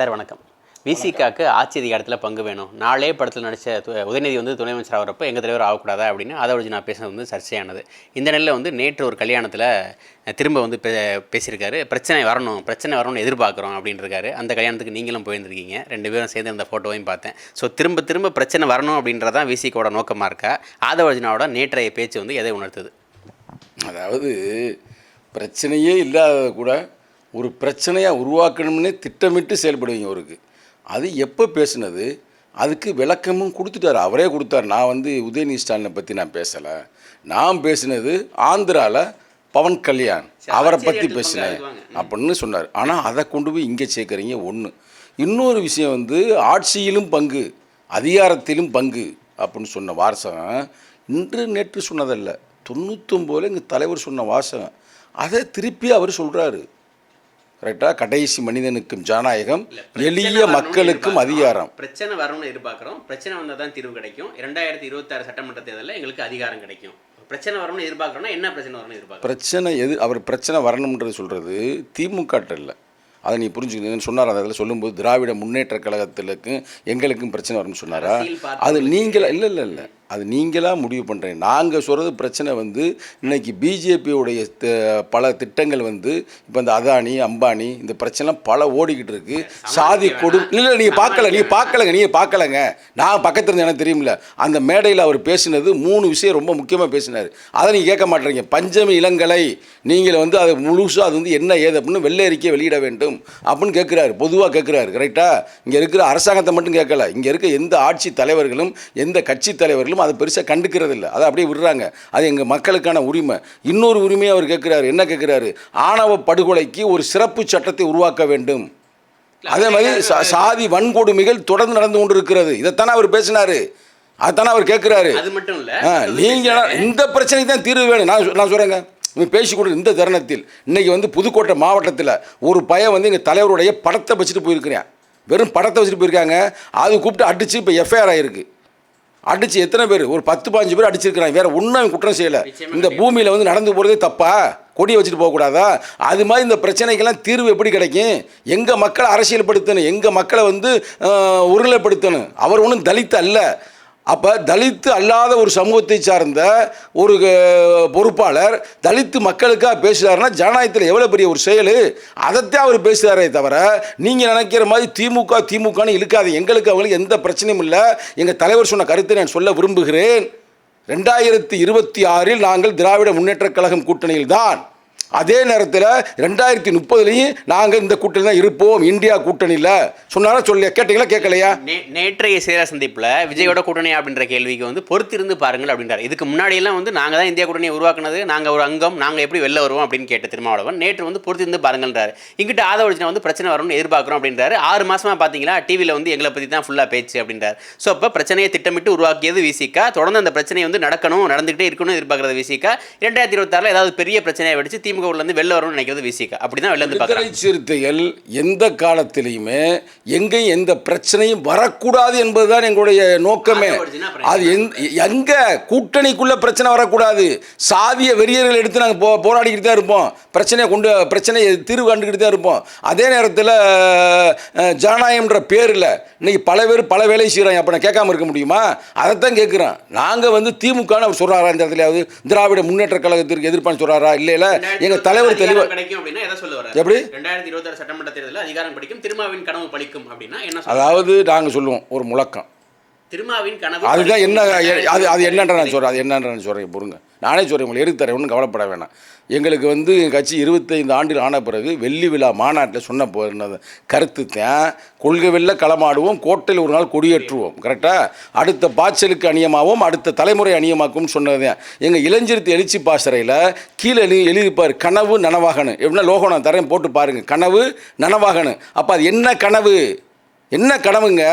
Sir வணக்கம். விசிகாக்கு ஆட்சி அதிகாரத்தில் பங்கு வேணும். நாளே படத்தில் நடித்த உதயநிதி வந்து துணை அமைச்சர் ஆகிறப்போ எங்கள் தலைவர் ஆகக்கூடாதா அப்படின்னு அதை வச்சு நான் பேசுனது வந்து சர்ச்சையானது. இந்த நிலையில் வந்து நேற்று ஒரு கல்யாணத்தில் திரும்ப வந்து பே பேசியிருக்காரு. பிரச்சனை வரணும் பிரச்சனை வரணும்னு எதிர்பார்க்குறோம் அப்படின்னு அந்த கல்யாணத்துக்கு நீங்களும் போயிருந்திருக்கீங்க. ரெண்டு பேரும் சேர்ந்து அந்த ஃபோட்டோவையும் பார்த்தேன். ஸோ திரும்ப திரும்ப பிரச்சனை வரணும் அப்படின்றதான் விசிகோட நோக்கமாக இருக்கா? ஆதவர்ஜனாவோட நேற்றைய பேச்சு வந்து எதை உணர்த்துது? அதாவது பிரச்சனையே இல்லாத கூட ஒரு பிரச்சனையாக உருவாக்கணும்னே திட்டமிட்டு செயல்படுவீங்க அவருக்கு. அது எப்போ பேசுனது? அதுக்கு விளக்கமும் கொடுத்துட்டாரு. அவரே கொடுத்தாரு. நான் வந்து உதயநிதி ஸ்டாலினை பற்றி நான் பேசலை. நான் பேசினது ஆந்திராவில் பவன் கல்யாண். அவரை பற்றி பேசினேன். அப்படின்னு சொன்னார். ஆனால் அதை கொண்டு போய் இங்கே சேர்க்குறீங்க ஒன்று இன்னொரு விஷயம் வந்து ஆட்சியிலும் பங்கு அதிகாரத்திலும் பங்கு அப்படின்னு சொன்ன வாசகம் இன்று நேற்று சொன்னதல்ல. தொண்ணூத்தொம்போதில் எங்கள் தலைவர் சொன்ன வாசகம். அதை திருப்பி அவர் சொல்கிறாரு கரெக்டாக கடைசி மனிதனுக்கும் ஜனநாயகம் எளிய மக்களுக்கும் அதிகாரம். பிரச்சனை வரணும்னு எதிர்பார்க்குறோம். பிரச்சனை வந்தால் தான் தீர்வு கிடைக்கும். இரண்டாயிரத்தி இருபத்தாறு சட்டமன்ற தேர்தலில் எங்களுக்கு அதிகாரம் கிடைக்கும். பிரச்சனை வரணும்னு எதிர்பார்க்குறோம்னா என்ன பிரச்சனை வரணும்னு எதிர்பார்க்குறோம்? பிரச்சனை எது? அவர் பிரச்சனை வரணுன்றது சொல்கிறது திமுக இல்லை. அதை நீ புரிஞ்சுக்கணும்னு சொன்னார். அந்த இதில் சொல்லும்போது திராவிட முன்னேற்ற கழகத்திலுக்கும் எங்களுக்கும் பிரச்சனை வரும்னு சொன்னாரா? அது நீங்களா இல்லை இல்லை இல்லை. அது நீங்களாக முடிவு பண்ணுறீங்க நாங்கள் சொல்கிறது பிரச்சனை வந்து இன்னைக்கு பிஜேபியோடைய பல திட்டங்கள் வந்து இப்போ இந்த அதானி அம்பானி இந்த பிரச்சனைலாம் பல ஓடிக்கிட்டு இருக்கு. சாதி கொடு இல்லை நீங்கள் பார்க்கல நீங்கள் பார்க்கலங்க நீங்கள் பார்க்கலங்க. நான் பக்கத்தில் இருந்து எனக்கு தெரியுமில்ல அந்த மேடையில் அவர் பேசினது மூணு விஷயம் ரொம்ப முக்கியமாக பேசினார். அதை நீங்கள் கேட்க மாட்டேறீங்க. பஞ்சமி இளங்கலை நீங்கள் வந்து அது முழுசாக அது வந்து என்ன ஏது அப்படின்னு வெள்ளை அறிக்கை வெளியிட வேண்டும் அப்படின்னு கேட்குறாரு. பொதுவாக கேட்குறாரு கரெக்டாக இங்கே இருக்கிற அரசாங்கத்தை மட்டும் கேட்கல. இங்கே இருக்க எந்த ஆட்சி தலைவர்களும் எந்த கட்சி தலைவர்களும் அதை பெருசாக கண்டுக்கிறது இல்லை அதை அப்படியே விடுறாங்க. அது எங்கள் மக்களுக்கான உரிமை. இன்னொரு உரிமையை அவர் கேட்குறாரு. என்ன கேட்குறாரு? ஆணவ படுகொலைக்கு ஒரு சிறப்பு சட்டத்தை உருவாக்க வேண்டும். அதே மாதிரி சாதி வன்கொடுமைகள் தொடர்ந்து நடந்து கொண்டு இருக்கிறது இதைத்தானே அவர் பேசினாரு. அதைத்தானே அவர் கேட்குறாரு. அது மட்டும் இல்ல. இந்த பிரச்சனைக்கு தான் தீர்வு வேணும். நான் நான் சொல்கிறேங்க இவன் பேசி கொடு இந்த தருணத்தில். இன்னைக்கு வந்து புதுக்கோட்டை மாவட்டத்தில் ஒரு பையன் வந்து எங்கள் தலைவருடைய படத்தை வச்சுட்டு போயிருக்கிறேன். வெறும் படத்தை வச்சுட்டு போயிருக்காங்க. அது கூப்பிட்டு அடிச்சு இப்போ எஃப்ஐஆர் ஆயிருக்கு. அடிச்சு எத்தனை பேர்? ஒரு பத்து பாஞ்சு பேர் அடிச்சிருக்கிறாங்க. வேற ஒன்றும் அவன் குற்றம் செய்யலை. இந்த பூமியில் வந்து நடந்து போகிறதே தப்பா? கொடியை வச்சுட்டு போகக்கூடாதா? அது மாதிரி இந்த பிரச்சனைக்கெல்லாம் தீர்வு எப்படி கிடைக்கும்? எங்கள் மக்களை அரசியல்படுத்தணும்? எங்கள் மக்களை வந்து ஆஹ், ஒருநிலைப்படுத்தணும்? அவர் ஒன்றும் தலித் அல்ல. அப்போ தலித்து அல்லாத ஒரு சமூகத்தை சார்ந்த ஒரு பொறுப்பாளர் தலித்து மக்களுக்காக பேசுகிறாருன்னா ஜனநாயகத்தில் எவ்வளோ பெரிய ஒரு செயல்? அதைத்தான் அவர் பேசுகிறாரே தவிர நீங்கள் நினைக்கிற மாதிரி திமுக திமுகன்னு இழுக்காது எங்களுக்கு அவங்களுக்கு எந்த பிரச்சனையும் இல்லை. எங்கள் தலைவர் சொன்ன கருத்தை நான் சொல்ல விரும்புகிறேன். ரெண்டாயிரத்தி இருபத்தி ஆறில் நாங்கள் திராவிட முன்னேற்றக் கழகம் கூட்டணியில் தான் அதே நேரத்தில் ரெண்டாயிரத்தி முப்பதுலையும் நாங்கள் இந்த கூட்டணி தான் இருப்போம். இந்தியா கூட்டணியில் சொன்னாலும் சொல்ல கேட்டீங்களா? கேட்கலையா? நே- நேற்றைய சேர சந்திப்பில் விஜயோட கூட்டணி அப்படின்ற கேள்விக்கு வந்து பொறுத்திருந்து பாருங்கள் அப்படின்றார். இதுக்கு முன்னாடியெல்லாம் வந்து நாங்கள் தான் இந்தியா கூட்டணியை உருவாக்குனது நாங்கள் ஒரு அங்கம் நாங்கள் எப்படி வெளில வருவோம் அப்படின்னு கேட்ட திருமாவளவன் நேற்று வந்து பொறுத்திருந்து பாருங்கன்றாரு இங்கிட்ட ஆதவர்ஜனா வந்து பிரச்சனை வரும்னு எதிர்பார்க்குறோம் அப்படின்றாரு. ஆறு மாசமா பார்த்தீங்களா டிவியில் வந்து எங்களை பற்றி தான் ஃபுல்லாக பேச்சு அப்படின்றார். ஸோ அப்போ பிரச்சனையை திட்டமிட்டு உருவாக்கியது விசிகா தொடர்ந்து அந்த பிரச்சனை வந்து நடக்கணும் நடந்துகிட்டே இருக்கணும்னு எதிர்பார்க்குறது விசிகா இரண்டாயிரத்தி இருபத்தாறில் ஏதாவது பெரிய பிரச்சனையை வெடிச்சு திமுக இருந்து வெளில வரும்னு நினைக்கிறது விசிகா அப்படி தான் வெளில விடுதலை சிறுத்தைகள் எந்த காலத்திலையுமே எங்கேயும் எந்த பிரச்சனையும் வரக்கூடாது என்பதுதான் எங்களுடைய நோக்கமே. அது எந்த எங்க கூட்டணிக்குள்ள பிரச்சனை வரக்கூடாது. சாதிய வெறியர்கள் எடுத்து நாங்கள் போ போராடிக்கிட்டு தான் இருப்போம். பிரச்சனையை கொண்டு பிரச்சனையை தீர்வு கண்டுக்கிட்டு தான் இருப்போம். அதே நேரத்தில் ஜனநாயகம்ன்ற பேரில் இன்னைக்கு பல பேர் பல வேலை செய்கிறாங்க அப்போ நான் கேட்காம இருக்க முடியுமா? அதைத்தான் கேட்குறேன். நாங்கள் வந்து திமுகன்னு அவர் சொல்கிறாரா இந்த இடத்துலயாவது? திராவிட முன்னேற்ற கழகத்திற்கு எதிர்ப்பான்னு சொல்கிறாரா இல்லை இல்லை எங்கள் தலைவர் அதிகாரம் கிடைக்கும் அப்படின்னா எதை சொல்ல வர எப்படி? ரெண்டாயிரத்தி இருபத்தாறு சட்டமன்ற தேர்தலில் அதிகாரம் படிக்கும் திருமாவின் கனவு பலிக்கும் அப்படின்னா என்ன அதாவது நாங்கள் சொல்லுவோம் ஒரு முழக்கம். திருமாவின் கனவு அதுதான் என்ன. அது அது என்னன்ற நான் சொல்கிறேன் அது என்னன்ற நான் சொல்கிறேன் பொறுங்க நானே சொல்கிறேன் உங்களுக்கு எடுத்து தரேன். ஒன்றும் கவலைப்பட வேணாம். எங்களுக்கு வந்து எங்கள் கட்சி இருபத்தைந்து ஆண்டுகள் ஆன பிறகு வெள்ளி விழா மாநாட்டில் சொன்ன போனது கருத்து தான். கொள்கை வெல்ல களமாடுவோம். கோட்டையில் ஒரு நாள் கொடியேற்றுவோம். கரெக்டாக அடுத்த பாய்ச்சலுக்கு அணியமாகவும் அடுத்த தலைமுறை அணியமாக்கும் சொன்னது எங்கள் இளைஞர்த்து எழுச்சி பாசறையில் கீழே எழுதி எழுதிப்பார் கனவு நனவாகணும் எப்படின்னா நான் தரேன் போட்டு பாருங்கள் கனவு நனவாகணும் அப்போ அது என்ன கனவு? என்ன கனவுங்க?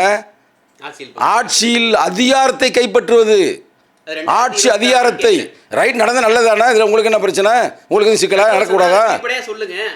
ஆட்சியில் அதிகாரத்தை கைப்பற்றுவது ஆட்சி அதிகாரத்தை. ரைட் நடந்தா நல்லதானா இதில் உங்களுக்கு என்ன பிரச்சனை? உங்களுக்கு எதுவும் சிக்கலா? நடக்கக்கூடாதா?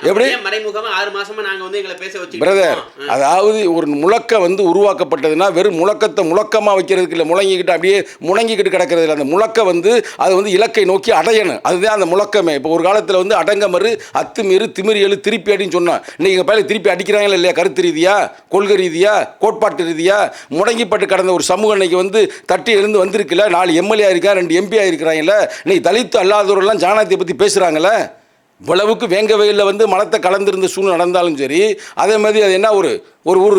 எப்படி? அப்படியே மறைமுகமா ஆறு மாசமா நாங்க வந்து எங்களை பேச வச்சு பிரதர் அதாவது ஒரு முழக்க வந்து உருவாக்கப்பட்டதுன்னா வெறும் முழக்கத்தை முழக்கமாக வைக்கிறதுக்கு இல்லை முழங்கிக்கிட்டு அப்படியே முழங்கிக்கிட்டு கிடக்கிறது இல்லை. அந்த முழக்க வந்து அது வந்து இலக்கை நோக்கி அடையணும். அதுதான் அந்த முழக்கமே. இப்போ ஒரு காலத்தில் வந்து அடங்கமறு அத்துமீறு திமிரி எழு திருப்பி அடின்னு சொன்னான் இன்னைக்கு எங்கள் பையில திருப்பி அடிக்கிறாங்களா இல்லையா? கருத்து ரீதியா கொள்கை ரீதியா கோட்பாட்டு ரீதியா முடங்கிப்பட்டு கடந்த ஒரு சமூகம் இன்னைக்கு வந்து தட்டி எழுந்து வந்திருக்குல்ல நாலு எம்எல்ஏ இருக்கா ரெண்டு எம்பி ஆயிருக்கிறாங்கல்ல இன்னைக்கு தலித்து அல்லாதவரெல்லாம் ஜானகத்தை பற்றி பேசுகிறாங்கல்ல இவ்வளவுக்கு வேங்க வெயிலில் வந்து மலத்தை கலந்துருந்த சூழ்நிலை நடந்தாலும் சரி அதே மாதிரி அது என்ன ஒரு ஒரு ஊர்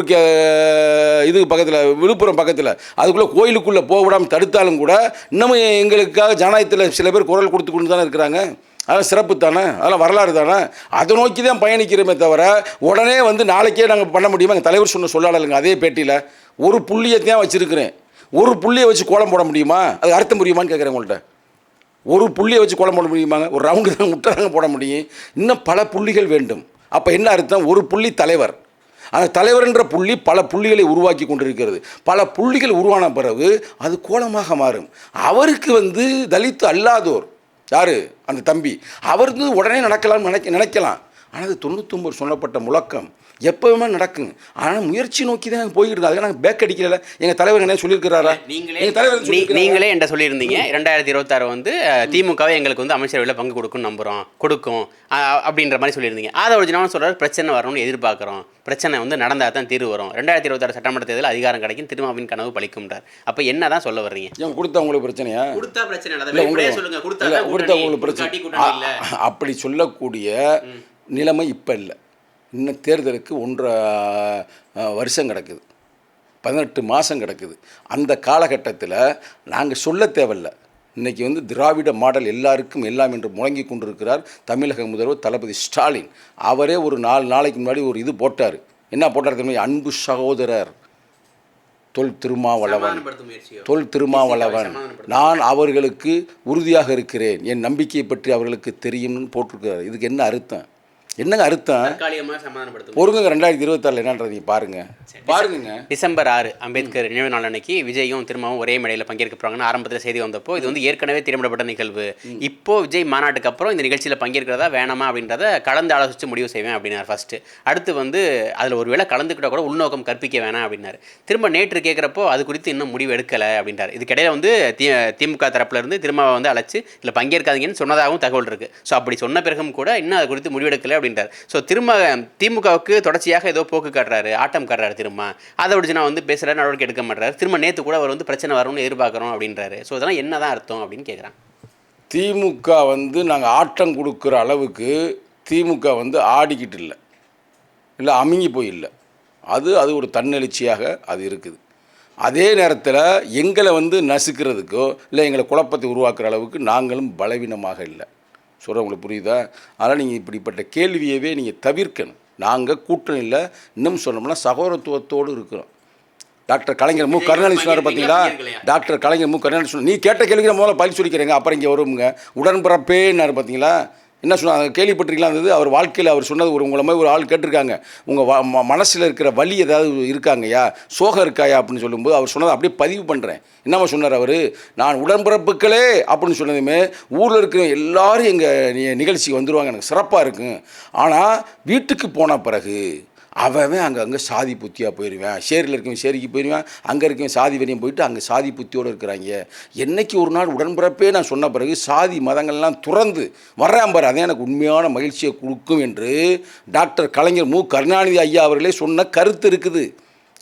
இது பக்கத்தில் விழுப்புரம் பக்கத்தில். அதுக்குள்ளே கோயிலுக்குள்ளே போக விடாமல் தடுத்தாலும் கூட இன்னமும் எங்களுக்காக ஜனநாயகத்தில் சில பேர் குரல் கொடுத்து கொண்டு தானே இருக்கிறாங்க. அதெல்லாம் சிறப்பு தானே? அதெல்லாம் வரலாறு தானே? அதை நோக்கி தான் பயணிக்கிறோமே தவிர உடனே வந்து நாளைக்கே நாங்கள் பண்ண முடியுமா? எங்கள் தலைவர் சொன்ன சொல்லாடலுங்க அதே பேட்டியில். ஒரு புள்ளியத்தையும் வச்சுருக்கிறேன். ஒரு புள்ளியை வச்சு கோலம் போட முடியுமா? அது அர்த்தம் புரியுமான்னு கேட்குறேன் உங்கள்கிட்ட ஒரு புள்ளியை வச்சு கோலம் போட முடியுமாங்க? ஒரு ரவுண்டு தான் முட்டை தாங்க போட முடியும். இன்னும் பல புள்ளிகள் வேண்டும். அப்போ என்ன அர்த்தம்? ஒரு புள்ளி தலைவர். அந்த தலைவர்ன்ற புள்ளி பல புள்ளிகளை உருவாக்கி கொண்டிருக்கிறது. பல புள்ளிகள் உருவான பிறகு அது கோலமாக மாறும். அவருக்கு வந்து தலித்து அல்லாதோர். யார்? அந்த தம்பி. அவருக்கு உடனே நடக்கலாம்னு நினைக்க நினைக்கலாம். ஆனால் அது தொண்ணூத்தொம்பது சொல்லப்பட்ட முழக்கம். எப்பவுமே நடக்கும் ஆனால் முயற்சி நோக்கி தான் போய்கிட்டு இருக்கு அதுக்கு நாங்கள் பேக் அடிக்கல எங்கள் தலைவர் என்ன சொல்லியிருக்கிறாரா? நீங்களே எங்கள் தலைவர்? நீங்களே என்கிட்ட சொல்லியிருந்தீங்க. ரெண்டாயிரத்தி இருபத்தாறு வந்து திமுகவை எங்களுக்கு வந்து அமைச்சரவையில் பங்கு கொடுக்கும். நம்புகிறோம் கொடுக்கும் அப்படின்ற மாதிரி சொல்லியிருந்தீங்க. அதை ஒரு தினம் சொல்கிறார் பிரச்சனை வரணும்னு எதிர்பார்க்குறோம். பிரச்சனை வந்து நடந்தால் தான் தீர்வு வரும். ரெண்டாயிரத்தி இருபத்தாறு சட்டமன்ற தேர்தல் அதிகாரம் கிடைக்கும் திருமாவின் கனவு பழிக்கும்ன்றார். அப்போ என்ன தான் சொல்ல வர்றீங்க? ஏன் கொடுத்தா உங்களுக்கு பிரச்சனையா? கொடுத்தா பிரச்சனை சொல்லுங்க. கொடுத்தா உங்களுக்கு பிரச்சனை. அப்படி சொல்லக்கூடிய நிலைமை இப்போ இல்லை. இன்னும் தேர்தலுக்கு ஒன்றரை வருஷம் கிடக்குது. பதினெட்டு மாதம் கிடக்குது. அந்த காலகட்டத்தில் நாங்கள் சொல்ல தேவையில்ல. இன்னைக்கு வந்து திராவிட மாடல் எல்லாருக்கும் எல்லாம் என்று முழங்கி கொண்டிருக்கிறார் தமிழக முதல்வர் தளபதி ஸ்டாலின். அவரே ஒரு நாலு நாளைக்கு முன்னாடி ஒரு இது போட்டார். என்ன போட்டார் தெரியுமா? அன்பு சகோதரர். தொல் திருமாவளவன். தொல் திருமாவளவன். நான் அவர்களுக்கு உறுதியாக இருக்கிறேன். என் நம்பிக்கையை பற்றி அவர்களுக்கு தெரியும்னு போட்டிருக்கிறார். இதுக்கு என்ன அர்த்தம்? என்னங்க அர்த்தம்? பொறுங்க ரெண்டாயிரத்தி இருபத்தாறில் என்னன்றது பாருங்க. பாருங்க டிசம்பர் ஆறு அம்பேத்கர் நினைவு நாள் அன்னைக்கு விஜயும் திரும்பவும் ஒரே மேடையில் பங்கேற்க போறாங்கன்னு ஆரம்பத்தில் செய்தி வந்தப்போ இது வந்து ஏற்கனவே திட்டமிடப்பட்ட நிகழ்வு. இப்போ விஜய் மாநாட்டுக்கு அப்புறம் இந்த நிகழ்ச்சியில் பங்கேற்கிறதா வேணாமா அப்படின்றத கலந்து ஆலோசித்து முடிவு செய்வேன் அப்படின்னார் ஃபர்ஸ்ட் அடுத்து வந்து அதில் ஒருவேளை கலந்துக்கிட்ட கூட உள்நோக்கம் கற்பிக்க வேணாம் அப்படின்னாரு. திரும்ப நேற்று கேட்குறப்போ அது குறித்து இன்னும் முடிவு எடுக்கலை அப்படின்றார். இதுக்கிடையில வந்து திமுக தரப்புல இருந்து திரும்ப வந்து அழைச்சு இதில் பங்கேற்காதீங்கன்னு சொன்னதாகவும் தகவல் இருக்கு. ஸோ அப்படி சொன்ன பிறகும் கூட இன்னும் அது குறித்து முடிவெடுக்கலை அப்படின்றார். ஸோ திரும்ப திமுகவுக்கு தொடர்ச்சியாக ஏதோ போக்கு காட்டுறாரு ஆட்டம் காட்டுறாரு திரும்ப. அதை விடுச்சு நான் வந்து பேசுகிற நடவடிக்கை எடுக்க மாட்டாரு திரும்ப நேற்று கூட அவர் வந்து பிரச்சனை வரும்னு எதிர்பார்க்குறோம் அப்படின்றாரு. ஸோ இதெல்லாம் என்னதான் அர்த்தம் அப்படின்னு கேட்குறான் திமுக வந்து நாங்கள் ஆட்டம் கொடுக்குற அளவுக்கு திமுக வந்து ஆடிக்கிட்டு இல்லை. இல்லை அமுங்கி போய் இல்லை. அது அது ஒரு தன்னெழுச்சியாக அது இருக்குது. அதே நேரத்தில் எங்களை வந்து நசுக்கிறதுக்கோ இல்லை எங்களை குழப்பத்தை உருவாக்குற அளவுக்கு நாங்களும் பலவீனமாக இல்லை. சொல்ல உங்களுக்கு புரியுதா? அதனால் நீங்கள் இப்படிப்பட்ட கேள்வியவே நீங்கள் தவிர்க்கணும். நாங்கள் கூட்டணியில் இன்னும் சொன்னோம்னா சகோதரத்துவத்தோடு இருக்கிறோம். டாக்டர் கலைஞர் மு. கருணாநிதி சொன்னார் பார்த்தீங்களா டாக்டர் கலைஞர் மு. கருணாநிதி சொன்னார். நீ கேட்ட கேள்விக்கு நான் முதல்ல பதில் சொல்லிக்கிறேங்க. அப்புறம் இங்கே வருங்க உடன்பிறப்பேன்னாரு பார்த்தீங்களா என்ன சொன்னாங்க கேள்விப்பட்டிருக்கலாம் இருந்தது அவர் வாழ்க்கையில் அவர் சொன்னது ஒரு உங்களை மாதிரி ஒரு ஆள் கேட்டிருக்காங்க. உங்கள் மனசில் இருக்கிற வலி ஏதாவது இருக்காங்கய்யா? சோகம் இருக்காயா? அப்படின்னு சொல்லும்போது அவர் சொன்னதை அப்படியே பதிவு பண்ணுறேன் என்னம்மா சொன்னார் அவர்? நான் உடன்பிறப்புகளே அப்படின்னு சொன்னதுமே ஊரில் இருக்கிற எல்லாரும் எங்கள் நிகழ்ச்சிக்கு வந்துடுவாங்க எனக்கு சிறப்பாக இருக்கும். ஆனால் வீட்டுக்கு போன பிறகு அவன் அங்கே அங்கே சாதி புத்தியாக போயிடுவேன் சேரியில் இருக்கவன் சேரிக்கு போயிடுவேன் அங்கே இருக்கவன் சாதி வரையும் போயிட்டு அங்கே சாதி புத்தியோடு இருக்கிறாங்க. என்னைக்கு ஒரு நாள் உடன்பிறப்பே நான் சொன்ன பிறகு சாதி மதங்கள்லாம் துறந்து வர்றேன் பாரு. அதே எனக்கு உண்மையான மகிழ்ச்சியை கொடுக்கும் என்று டாக்டர் கலைஞர் மு. கருணாநிதி ஐயா அவர்களே சொன்ன கருத்து இருக்குது.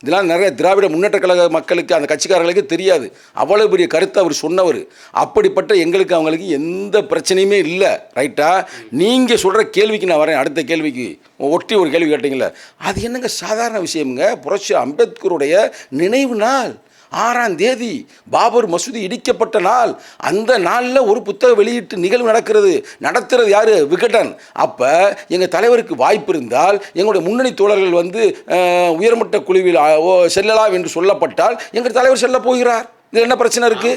இதெல்லாம் நிறைய திராவிட முன்னேற்ற கழக மக்களுக்கு அந்த கட்சிக்காரர்களுக்கு தெரியாது. அவ்வளோ பெரிய கருத்தை அவர் சொன்னவர். அப்படிப்பட்ட எங்களுக்கு அவங்களுக்கு எந்த பிரச்சனையுமே இல்லை. ரைட்டா? நீங்கள் சொல்கிற கேள்விக்கு நான் வரேன். அடுத்த கேள்விக்கு. ஒட்டி ஒரு கேள்வி கேட்டீங்களே அது என்னங்க சாதாரண விஷயம்ங்க? புரட்சி அம்பேத்கருடைய நினைவு நாள். ஆறாம் தேதி பாபர் மசூதி இடிக்கப்பட்ட நாள். அந்த நாளில் ஒரு புத்தக வெளியீட்டு நிகழ்வு நடக்கிறது. நடத்துறது யார்? விகடன். அப்போ எங்கள் தலைவருக்கு வாய்ப்பு இருந்தால் எங்களுடைய முன்னணி தோழர்கள் வந்து உயர்மட்ட குழுவில் செல்லலாம் என்று சொல்லப்பட்டால் எங்கள் தலைவர் செல்ல போகிறார். இது என்ன பிரச்சனை இருக்கு?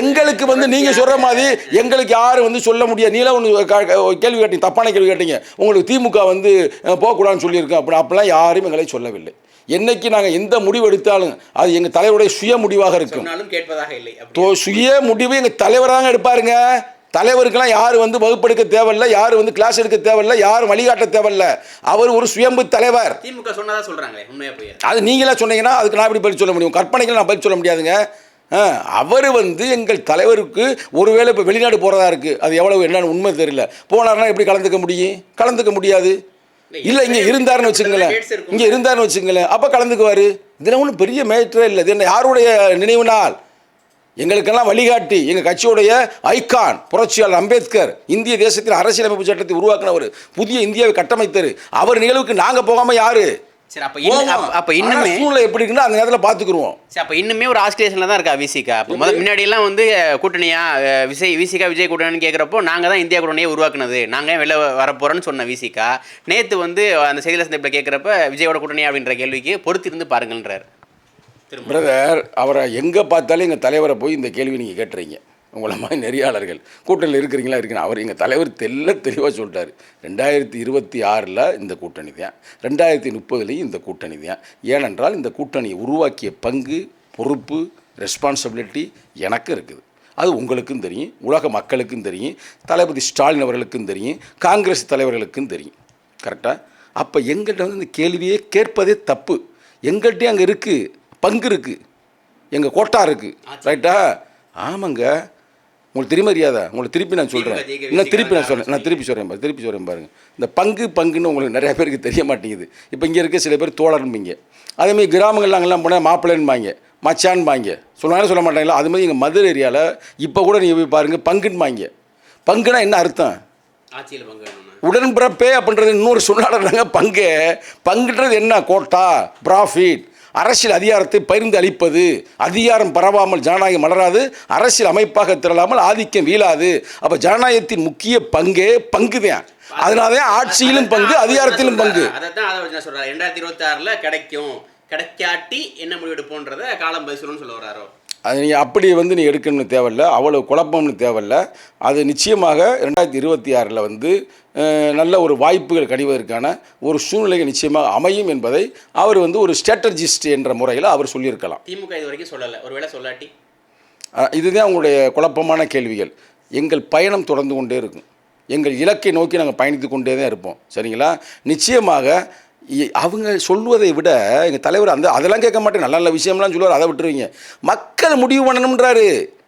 எங்களுக்கு வந்து நீங்க சொல்ற மாதிரி எங்களுக்கு யாரும் வந்து சொல்ல முடியாது. நீலாம் ஒன்று கேள்வி கேட்டீங்க தப்பான கேள்வி கேட்டீங்க. உங்களுக்கு திமுக வந்து போகக்கூடாதுன்னு சொல்லியிருக்கோம் அப்படி அப்படிலாம் யாரும் எங்களை சொல்லவில்லை. என்னைக்கு நாங்கள் எந்த முடிவு எடுத்தாலும் அது எங்கள் தலைவருடைய சுய முடிவாக இருக்கும். கேட்பதாக இல்லை. சுய முடிவு எங்கள் தலைவர் தாங்க எடுப்பாருங்க. தலைவருக்கெல்லாம் யார் வந்து வகுப்பெடுக்க தேவையில்ல யார் வந்து கிளாஸ் எடுக்க தேவையில்ல யார் வழிகாட்ட தேவையில்ல. அவர் ஒரு சுயம்பு தலைவர். திமுக சொன்னதா சொல்றாங்களே உண்மையா போய் அது நீங்களா சொன்னீங்கன்னா அதுக்கு நான் எப்படி பதில் சொல்ல முடியும்? கற்பனைகள் நான் பதில் சொல்ல முடியாதுங்க. அவர் வந்து எங்கள் தலைவருக்கு ஒருவேளை இப்போ வெளிநாடு போகிறதா இருக்குது அது எவ்வளவு என்னன்னு உண்மை தெரியல. போனார்னா எப்படி கலந்துக்க முடியும்? கலந்துக்க முடியாது. இல்லை இங்கே இருந்தாருன்னு வச்சுங்களேன். இங்கே இருந்தாருன்னு வச்சுங்களேன் அப்போ கலந்துக்குவார். இதில் ஒன்றும் பெரிய மேட்டரே இல்லை. இது என்ன யாருடைய நினைவு நாள்? எங்களுக்கெல்லாம் வழிகாட்டி எங்கள் கட்சியுடைய ஐகான் புரட்சியாளர் அம்பேத்கர் இந்திய தேசத்தின் அரசியலமைப்பு சட்டத்தை உருவாக்கினவர் புதிய இந்தியாவை கட்டமைத்தார் அவர் நிகழ்வுக்கு நாங்கள் போகாமல் யாரு? சரி அப்ப இன்னும் அப்ப- இன்னுமே சூழ்நிலை எப்படி இருக்குன்னா அந்த நேரத்தில் பார்த்துக்குருவோம் சரி அப்ப இன்னுமே ஒரு ஆஸ்திரேஷன்ல தான் இருக்கா விசிகா? அப்போ முதல் முன்னாடி எல்லாம் வந்து கூட்டணியா விஜய் விசிகா விஜய் கூட்டணின்னு கேட்குறப்போ நாங்க தான் இந்தியா கூட்டணியை உருவாக்குனது. நாங்க ஏன் வெளில வரப்போறோம்னு சொன்ன விசிகா. நேத்து வந்து அந்த செய்தியில் சந்திப்பில் கேட்குறப்ப விஜயோட கூட்டணி அப்படின்ற கேள்விக்கு பொறுத்திருந்து பாருங்கன்றார் திரும்ப பிரதர் அவரை எங்கே பார்த்தாலும் எங்கள் தலைவரை போய் இந்த கேள்வி நீங்கள் கேட்டுறீங்க. உங்களை மாதிரி நெறியாளர்கள். கூட்டணியில் இருக்கிறீங்களா இருக்கீங்க அவர் எங்கள் தலைவர் தெல்ல தெளிவாக சொல்லிட்டாரு ரெண்டாயிரத்தி இருபத்தி ஆறில் இந்த கூட்டணி தான். ரெண்டாயிரத்தி முப்பதுலேயும் இந்த கூட்டணி தான். ஏனென்றால் இந்த கூட்டணியை உருவாக்கிய பங்கு பொறுப்பு ரெஸ்பான்சிபிலிட்டி எனக்கு இருக்குது. அது உங்களுக்கும் தெரியும் உலக மக்களுக்கும் தெரியும் தளபதி ஸ்டாலின் அவர்களுக்கும் தெரியும் காங்கிரஸ் தலைவர்களுக்கும் தெரியும். கரெக்டாக அப்போ எங்கள்கிட்ட வந்து இந்த கேள்வியே கேட்பதே தப்பு. எங்கள்கிட்டயும் அங்கே இருக்குது பங்கு இருக்குது எங்கள் கோட்டா இருக்குது ரைட்டா ஆமாங்க. உங்களுக்கு திரும்ப அறியாதா உங்களுக்கு திருப்பி நான் சொல்கிறேன் இன்னும் திருப்பி நான் சொல்கிறேன் நான் திருப்பி சொல்கிறேன் பாரு திருப்பி சொல்கிறேன் பாருங்க. இந்த பங்கு பங்குன்னு உங்களுக்கு நிறைய பேருக்கு தெரிய மாட்டேங்குது. இப்போ இங்கே இருக்க சில பேர் தோழர்ம்பீங்க. அதேமாதிரி கிராமங்கள்ல அங்கெல்லாம் போனால் மாப்பிள்ளைன்பாங்க மச்சான்பாங்க. சொன்னாலும் சொல்ல மாட்டாங்களா? அது மாதிரி எங்கள் மதுரை ஏரியாவில் இப்போ கூட நீங்கள் போய் பாருங்கள் பங்குன்பாங்க. பங்குனா என்ன அர்த்தம்? உடன்பிறப்பே அப்படின்றது இன்னொரு சொல்லாடுறாங்க பங்கு. பங்குன்றது என்ன? கோட்டா ப்ராஃபிட் அரசியல் அதிகாரத்தை பகிர்ந்து அளிப்பது அதிகாரம் பரவாமல் ஜனநாயகம் மலராது அரசியல் அமைப்பாக திரளாமல் ஆதிக்கம் வீழாது. அப்போ ஜனநாயகத்தின் முக்கிய பங்கே பங்கு தான். அதனால தான் ஆட்சியிலும் பங்கு அதிகாரத்திலும் பங்கு. அதை அதை நான் சொல்கிறேன் ரெண்டாயிரத்தி இருபத்தி ஆறுல கிடைக்கும். கிடைக்காட்டி என்ன முடிவெடுப்போன்றத காலம் பதில் சொல்லுன்னு சொல்ல வராரோ அது நீங்கள் அப்படி வந்து நீ எடுக்கணும்னு தேவையில்ல அவ்வளோ குழப்பம்னு தேவையில்ல. அது நிச்சயமாக ரெண்டாயிரத்தி இருபத்தி ஆறில் வந்து நல்ல ஒரு வாய்ப்புகள் கிடைவதற்கான ஒரு சூழ்நிலைகள் நிச்சயமாக அமையும் என்பதை அவர் வந்து ஒரு ஸ்ட்ராட்டஜிஸ்ட் என்ற முறையில் அவர் சொல்லியிருக்கலாம். திமுக இது வரைக்கும் சொல்லலை. ஒருவேளை சொல்லாட்டி? இதுதான் உங்களுடைய குழப்பமான கேள்விகள். எங்கள் பயணம் தொடர்ந்து கொண்டே இருக்கும். எங்கள் இலக்கை நோக்கி நாங்கள் பயணித்து கொண்டே தான் இருப்போம். சரிங்களா? நிச்சயமாக அவங்க சொல்வதை விட எங்கள் தலைவர் அந்த அதெல்லாம் கேட்க மாட்டேன். நல்ல நல்ல விஷயம்லாம் சொல்லுவார் அதை விட்டுருவீங்க. மக்கள் முடிவு பண்ணணுன்றாரு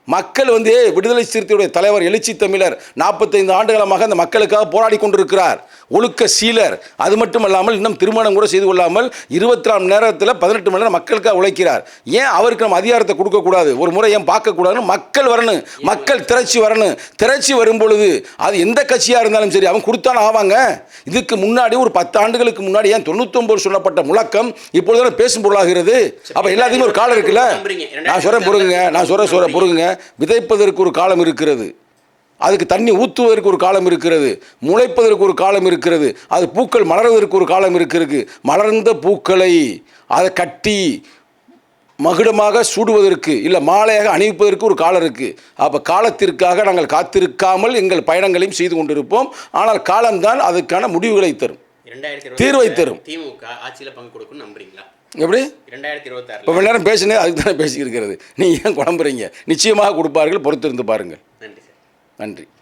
மக்கள் வந்து விடுதலை சிறுத்தையுடைய தலைவர் எழுச்சி தமிழர் நாற்பத்தைந்து ஆண்டுகளமாக அந்த மக்களுக்காக போராடி கொண்டிருக்கிறார். ஒழுக்க சீலர். அது மட்டும் இல்லாமல் இன்னும் திருமணம் கூட செய்து கொள்ளாமல் இருபத்தி நாலு மணி நேரத்தில் பதினெட்டு மணி நேரம் மக்களுக்காக உழைக்கிறார். ஏன் அவருக்கு நம்ம அதிகாரத்தை கொடுக்கக்கூடாது? ஒரு முறை ஏன் பார்க்கக்கூடாதுன்னு மக்கள் வரணும். மக்கள் திரட்சி வரணும். திரட்சி வரும் பொழுது அது எந்த கட்சியாக இருந்தாலும் சரி அவன் கொடுத்தாலும் ஆவாங்க. இதுக்கு முன்னாடி ஒரு பத்து ஆண்டுகளுக்கு முன்னாடி ஏன் தொண்ணூத்தொம்பது சொல்லப்பட்ட முழக்கம் இப்பொழுது பேசும் பொருளாகிறது? அப்போ எல்லாத்தையும் ஒரு காலம் இருக்குல்ல? நான் சொல்கிறேன் பொறுங்க நான் சொல்கிறேன் சொல்கிறேன் பொறுங்க விதைப்பதற்கு ஒரு காலம் இருக்கிறது. அதுக்கு தண்ணி ஊற்றுவதற்கு ஒரு காலம் இருக்கிறது. முளைப்பதற்கு ஒரு காலம் இருக்கிறது. அது பூக்கள் மலர்வதற்கு ஒரு காலம் இருக்கிறது. மலர்ந்த பூக்களை அதை கட்டி மகுடமாக சூடுவதற்கு இல்லை மாலையாக அணிவிப்பதற்கு ஒரு காலம் இருக்குது அப்போ காலத்திற்காக நாங்கள் காத்திருக்காமல் எங்கள் பயணங்களையும் செய்து கொண்டிருப்போம். ஆனால் காலம்தான் அதுக்கான முடிவுகளை தரும். தீர்வை தரும். திமுக ஆட்சியில் பங்கு கொடுக்கும்னு நம்புறீங்களா? எப்படி? ரெண்டாயிரத்தி இருபத்தாறு இப்போ நேரம் பேசினே அதுக்கு தானே பேசியிருக்கிறது நீங்கள் ஏன் குழம்புறீங்க? நிச்சயமாக கொடுப்பார்கள் பொறுத்திருந்து பாருங்கள். நன்றி சார். நன்றி.